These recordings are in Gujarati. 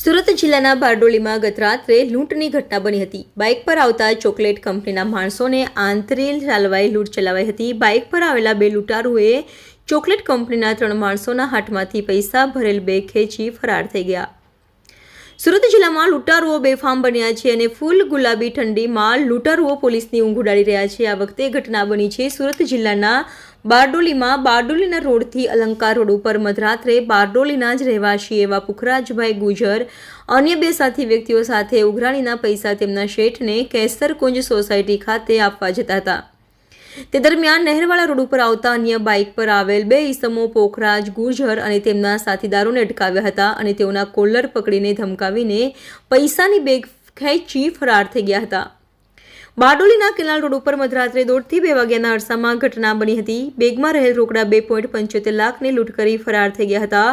સુરત જિલ્લાના બારડોલીમાં ગત રાત્રે લૂંટની ઘટના બની હતી. બાઇક પર આવતા ચોકલેટ કંપનીના માણસોને આંતરેલ ચાલવાઈ, લૂંટ ચલાવાઈ હતી. બાઇક પર આવેલા બે લૂંટારુએ ચોકલેટ કંપનીના ત્રણ માણસોના હાથમાંથી પૈસા ભરેલ બે ખેંચી ફરાર થઈ ગયા. સુરત જિલ્લામાં લૂંટારુઓ બેફામ બન્યા છે અને ફૂલ ગુલાબી ઠંડીમાં લૂંટારુઓ પોલીસની ઊંઘ ઉડાડી રહ્યા છે. આ વખતે ઘટના બની છે સુરત જિલ્લાના બારડોલીમાં. બારડોલીના રોડથી અલંકાર રોડ ઉપર મધરાત્રે બારડોલીના જ રહેવાસી એવા પુખરાજભાઈ ગુજર, અન્ય બે સાથી વ્યક્તિઓ સાથે ઉઘરાણીના પૈસા તેમના શેઠને કેસરકુંજ સોસાયટી ખાતે આપવા જતા હતા. તે દરમિયાન નહેરવાળા રોડ ઉપર આવતા અન્ય બાઇક પર આવેલ બે ઈસમો પોખરાજ, ગુર્જર અને તેમના સાથીદારોને અટકાવ્યા હતા અને તેઓના કોલર પકડીને ધમકાવીને પૈસાની બેગ ખેંચી ફરાર થઈ ગયા હતા. બારડોલીના કેનાલ રોડ ઉપર મધરાત્રે દોઢથી બે વાગ્યાના અરસામાં ઘટના બની હતી. બેગમાં રહેલ રોકડા બે પોઈન્ટ પંચોતેર લાખને લૂંટ કરી ફરાર થઈ ગયા હતા.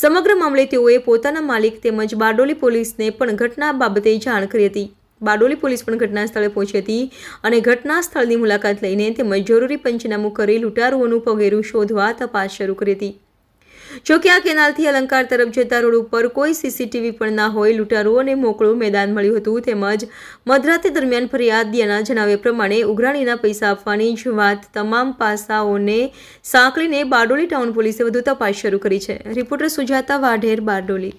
સમગ્ર મામલે તેઓએ પોતાના માલિક તેમજ બારડોલી પોલીસને પણ ઘટના બાબતે જાણ કરી હતી. બારડોલી પોલીસ પણ ઘટના સ્થળે પહોંચી હતી અને ઘટના સ્થળની મુલાકાત લઈને તેમજ જરૂરી પંચનામું કરી લૂંટારુઓનું પગેરું શોધવા તપાસ શરૂ કરી હતી. જોકે આ કેનાલથી અલંકાર તરફ જતા રોડ ઉપર કોઈ સીસીટીવી પણ ના હોય, લૂંટારુઓને મોકળું મેદાન મળ્યું હતું તેમજ મધરાતે દરમિયાન ફરિયાદીના જણાવ્યા પ્રમાણે ઉઘરાણીના પૈસા આપવાની જ વાત તમામ પાસાઓને સાંકળીને બારડોલી ટાઉન પોલીસે વધુ તપાસ શરૂ કરી છે. રિપોર્ટર સુજાતા વાઢેર, બારડોલી.